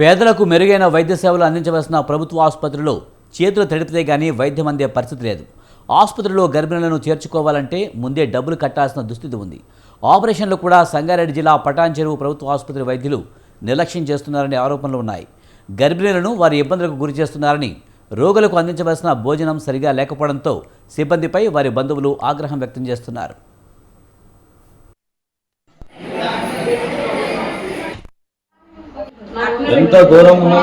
పేదలకు మెరుగైన వైద్య సేవలు అందించవలసిన ప్రభుత్వ ఆసుపత్రిలో చేతులు తడిపితే గానీ వైద్యం అందే పరిస్థితి లేదు. ఆసుపత్రిలో గర్భిణులను చేర్చుకోవాలంటే ముందే డబ్బులు కట్టాల్సిన దుస్థితి ఉంది. ఆపరేషన్లు కూడా సంగారెడ్డి జిల్లా పటాన్ చెరువు ప్రభుత్వ ఆసుపత్రి వైద్యులు నిర్లక్ష్యం చేస్తున్నారనే ఆరోపణలు ఉన్నాయి. గర్భిణులను వారి ఇబ్బందులకు గురి చేస్తున్నారని రోగులకు అందించవలసిన భోజనం సరిగా లేకపోవడంతో సిబ్బందిపై వారి బంధువులు ఆగ్రహం వ్యక్తం చేస్తున్నారు. ఎంత దూరం ఉన్నా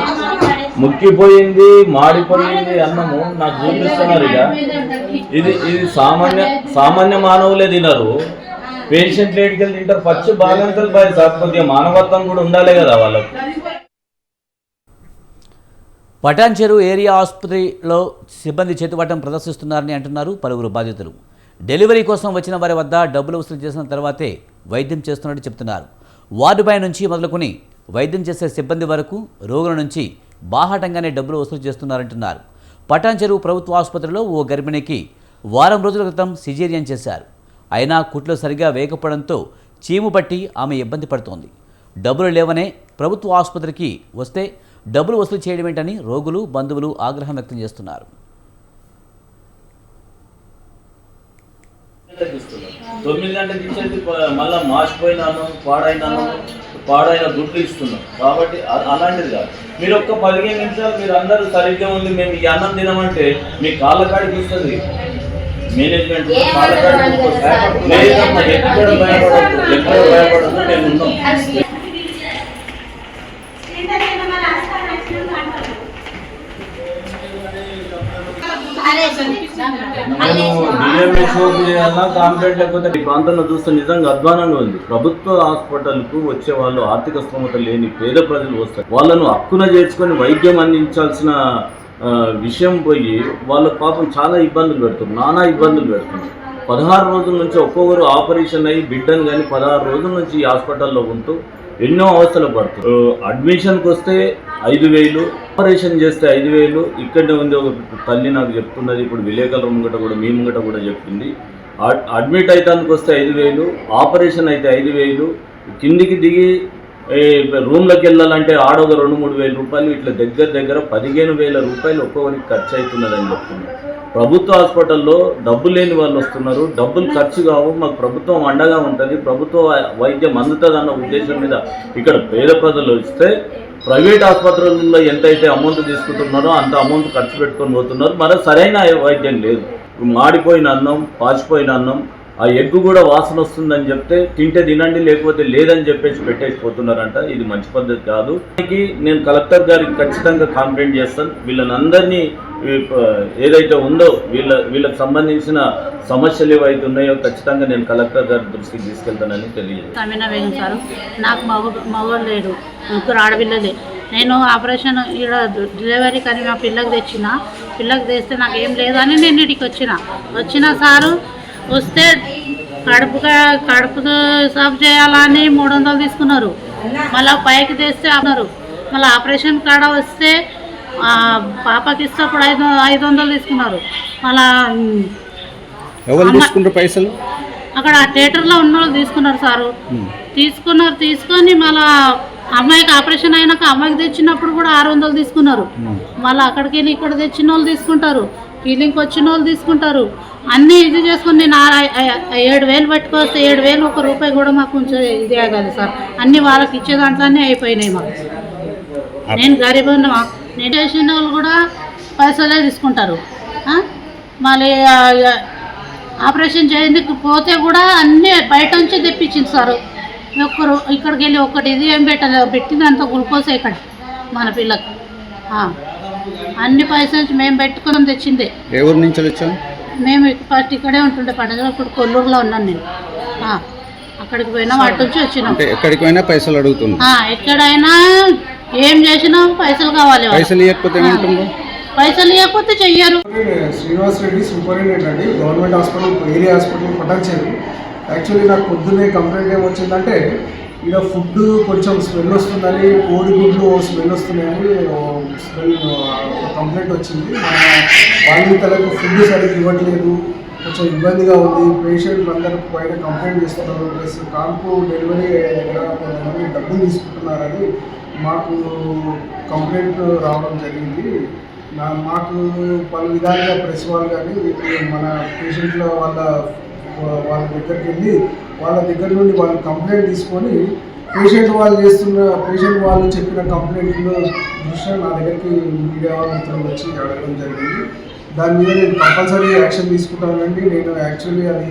ముక్కిపోయింది మాడిపోయింది అన్నము నాకు చూపిస్తున్నారు ఇక. ఇది ఇది సామాన్య సామాన్య మానవులే తినరు. పేషెంట్ ఏడికెళ్ళి తింటారు పచ్చి బాగంతలు బాయ్ సార్ కొద్దిగా మానవత్వం కూడా ఉండాలి కదా వాళ్ళకు. పటాన్ చెరువు ఏరియా ఆసుపత్రిలో సిబ్బంది చేతువాటం ప్రదర్శిస్తున్నారని అంటున్నారు పలువురు బాధితులు. డెలివరీ కోసం వచ్చిన వారి వద్ద డబ్బులు వసూలు చేసిన తర్వాతే వైద్యం చేస్తున్నట్టు చెప్తున్నారు. వార్డుపై నుంచి మొదలుకొని వైద్యం చేసే సిబ్బంది వరకు రోగుల నుంచి బాహాటంగానే డబ్బులు వసూలు చేస్తున్నారంటున్నారు. పటాన్ చెరువు ప్రభుత్వ ఆసుపత్రిలో ఓ గర్భిణికి వారం రోజుల క్రితం సిజేరియన్ చేశారు. అయినా కుట్లు సరిగా వేయకపోవడంతో చీము పట్టి ఆమె ఇబ్బంది పడుతోంది. డబ్బులు లేవనే ప్రభుత్వ ఆసుపత్రికి వస్తే డబ్బులు వసూలు చేయడం ఏంటని రోగులు బంధువులు ఆగ్రహం వ్యక్తం చేస్తున్నారు. తొమ్మిది గంటలకు ఇచ్చేది మళ్ళీ మళ్ళా పాడైనాను. పాడైన గుడ్లు ఇస్తున్నాం. కాబట్టి అలాంటిది కాదు. మీరు ఒక్క పదిహేను నిమిషాలు మీరు అందరూ సరిగ్గా ఉంది మేము ఈ అన్నం తినమంటే మీ కాళ్ళ కాడికి ఇస్తుంది మేనేజ్మెంట్ కాళ్ళ కాడికి వస్తుంది. ఎక్కడ భయపడద్దు? ఎక్కడ భయపడద్దు? మేము ఉన్నాం. డిఎంహెచ్ఓ చేయాలన్నా కాంప్లైంట్ లేకపోతే ఈ ప్రాంతంలో చూస్తే నిజంగా అధ్వానంగా ఉంది. ప్రభుత్వ హాస్పిటల్కు వచ్చే వాళ్ళు ఆర్థిక స్తోమత లేని పేద ప్రజలు వస్తారు. వాళ్ళను హక్కున చేర్చుకొని వైద్యం అందించాల్సిన విషయం పోయి వాళ్ళ పాపం చాలా ఇబ్బందులు పెడుతున్నారు. నానా ఇబ్బందులు పెడుతున్నారు. పదహారు రోజుల నుంచి ఒక్కొక్కరు ఆపరేషన్ అయ్యి బిడ్డను కానీ పదహారు రోజుల నుంచి ఈ హాస్పిటల్లో ఉంటూ ఎన్నో అవస్థలు పడుతుంది అడ్మిషన్కి వస్తే ఐదు వేలు ఆపరేషన్ చేస్తే ఐదు వేలు ఇక్కడనే ఉంది ఒక తల్లి నాకు చెప్తున్నది ఇప్పుడు విలేకరుల ముంగట కూడా మీ ముంగట కూడా చెప్పింది. అడ్- అడ్మిట్ అయితే వస్తే ఐదు వేలు ఆపరేషన్ అయితే ఐదు వేలు కిందికి దిగి రూమ్లోకి వెళ్ళాలంటే ఆడొక రెండు మూడు వేల రూపాయలు ఇట్లా దగ్గర దగ్గర పదిహేను వేల రూపాయలు ఒక్కొక్కరికి ఖర్చు అవుతున్నదని చెప్తున్నారు. ప్రభుత్వ హాస్పిటల్లో డబ్బు లేని వాళ్ళు వస్తున్నారు. డబ్బులు ఖర్చు కావు మాకు ప్రభుత్వం అండగా ఉంటుంది. ప్రభుత్వ వైద్యం అందుతుంది అన్న ఉద్దేశం మీద ఇక్కడ పేద ప్రజలు వస్తే ప్రైవేట్ ఆసుపత్రుల్లో ఎంతైతే అమౌంట్ తీసుకుంటున్నారో అంత అమౌంట్ ఖర్చు పెట్టుకొని పోతున్నారు. మరి సరైన వైద్యం లేదు. మాడిపోయిన అన్నం పాచిపోయిన అన్నం ఆ ఎగ్గు కూడా వాసన వస్తుందని చెప్తే తింటే తినండి లేకపోతే లేదని చెప్పేసి పెట్టేసి పోతున్నారంట. ఇది మంచి పద్ధతి కాదు. దీనికి నేను కలెక్టర్ గారికి ఖచ్చితంగా కంప్లైంట్ చేస్తాను. వీళ్ళనందరినీ ఏదైతే ఉందో వీళ్ళ వీళ్ళకి సంబంధించిన సమస్యలు ఏవైతే ఉన్నాయో ఖచ్చితంగా నేను కలెక్టర్ గారి దృష్టికి తీసుకెళ్తానని తెలియజేస్తాను. సార్ నాకు మగ మగవాళ్ళు లేడు. ముగ్గురు ఆడపిల్లలే. నేను ఆపరేషన్ ఇక్కడ డెలివరీ కానీ మా పిల్లకి తెచ్చిన. పిల్లకి తెస్తే నాకు ఏం లేదని నేను ఇక్కడికి వచ్చిన. వచ్చిన సారు వస్తే కడుపు కడుపు సాఫ్ చేయాలని మూడు వందలు తీసుకున్నారు. మళ్ళీ పైకి తెస్తే అన్నారు. మళ్ళీ ఆపరేషన్ కాడ వస్తే పాపకి ఇస్తే అప్పుడు ఐదు ఐదు వందలు తీసుకున్నారు. మళ్ళా పైసలు? అక్కడ థియేటర్లో ఉన్న వాళ్ళు తీసుకున్నారు సారు. తీసుకున్నారు తీసుకొని మళ్ళా అమ్మాయికి ఆపరేషన్ అయినాక అమ్మాయికి తెచ్చినప్పుడు కూడా ఆరు వందలు తీసుకున్నారు. మళ్ళీ అక్కడికి ఇక్కడ తెచ్చిన వాళ్ళు తీసుకుంటారు. ఫీలింగ్కి వచ్చిన వాళ్ళు తీసుకుంటారు. అన్నీ ఇది చేసుకుని నేను ఏడు వేలు పట్టుకొస్తే ఏడు వేలు ఒక రూపాయి కూడా మాకు కొంచెం ఇది కాదు సార్. అన్నీ వాళ్ళకి ఇచ్చే దాంట్లోనే అయిపోయినాయి మాకు. నేను గరీబ్ ఉన్నమా నేను చేసిన వాళ్ళు కూడా పైసలే తీసుకుంటారు. మళ్ళీ ఆపరేషన్ చేయందుకు పోతే కూడా అన్నీ బయట నుంచి తెప్పించింది సార్. ఒక్కరు ఇక్కడికి వెళ్ళి ఒక్కటి ఇది ఏం పెట్టలేదు. పెట్టింది అంత గ్లూకోజ్ ఇక్కడ మన పిల్లకి. అన్ని పైసలు మేము పెట్టుకొని తెచ్చిందే. ఊరు నుంచి వచ్చాం మేము ఫస్ట్ ఇక్కడే ఉంటుండే పండుగ ఇప్పుడు కొల్లూరులో ఉన్నాను నేను. ఆ. అక్కడికి పోయినా వాటి నుంచి వచ్చినాం. ఎక్కడికి పోయినా పైసలు అడుగుతుంది ఆ, ఎక్కడైనా ఏం చేసినా పైసలు కావాలి. పైసలు ఇవ్వకపోతే ఏమంటుండ్రు పైసలు ఇవ్వకపోతే చెయ్యరు. శ్రీనివాస్ రెడ్డి సూపరింటెండెంట్ అండి. Government hospital area hospital Patancheru actually నాకు పొద్దున్నే కంప్లైంట్ ఏమొచ్చిందంటే ఇక్కడ ఫుడ్ కొంచెం స్మెల్ వస్తుందని కోడి గుడ్లు స్మెల్ వస్తున్నాయని స్మెల్ ఒక కంప్లైంట్ వచ్చింది. బాధితులకు ఫుడ్ సరిగ్గా ఇవ్వట్లేదు. కొంచెం ఇబ్బందిగా ఉంది. పేషెంట్లు అందరూ పైన కంప్లైంట్ చేస్తున్నారు. ప్లస్ కాన్పు డెలివరీ కొంతమంది డబ్బులు తీసుకుంటున్నారని మాకు కంప్లైంట్ రావడం జరిగింది. నా మాకు పలు విధాలుగా ప్రెస్ వాళ్ళు కానీ మన పేషెంట్ల వాళ్ళ వాళ్ళ దగ్గరికి వెళ్ళి వాళ్ళ దగ్గర నుండి వాళ్ళు కంప్లైంట్ తీసుకొని పేషెంట్ వాళ్ళు చేస్తున్న పేషెంట్ వాళ్ళు చెప్పిన కంప్లైంట్ దృష్ట్యా నా దగ్గరికి మీడియా మిత్రులు వచ్చి అడగడం జరిగింది. దాని మీద నేను కంపల్సరీ యాక్షన్ తీసుకుంటానండి. నేను యాక్చువల్లీ అది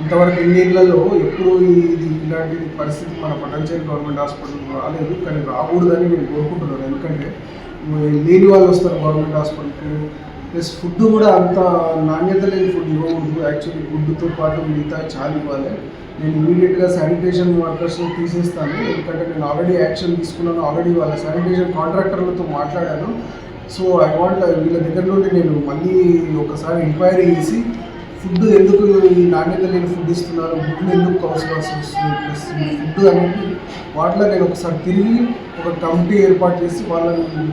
ఇంతవరకు ఎన్నిళ్ళలో ఎప్పుడు ఇది ఇలాంటి పరిస్థితి మన పటంచేరి గవర్నమెంట్ హాస్పిటల్ రాలేదు. కానీ రాకూడదని నేను కోరుకుంటున్నాను. ఎందుకంటే లేని వాళ్ళు వస్తారు గవర్నమెంట్ హాస్పిటల్కి. ప్లస్ ఫుడ్ కూడా అంత నాణ్యత లేని ఫుడ్ ఇవ్వకూడదు యాక్చువల్లీ ఫుడ్తో పాటు మిగతా చాలా ఇవ్వాలి నేను ఇమీడియట్గా శానిటేషన్ వర్కర్స్ని తీసేస్తాను. ఎందుకంటే నేను ఆల్రెడీ యాక్షన్ తీసుకున్నాను. ఆల్రెడీ వాళ్ళ శానిటేషన్ కాంట్రాక్టర్లతో మాట్లాడాను. సో ఐ వాంట్ వీళ్ళ దగ్గర నుండి నేను మళ్ళీ ఒకసారి ఎంక్వైరీ చేసి ఫుడ్ ఎందుకు ఈ నాణ్యత లేని ఫుడ్ ఇస్తున్నారు? ఫుడ్ ఎందుకు కావాల్సి వస్తుంది ప్లస్ ఫుడ్ అనేది వాటిలో నేను ఒకసారి తిరిగి ఒక కమిటీ ఏర్పాటు చేసి వాళ్ళని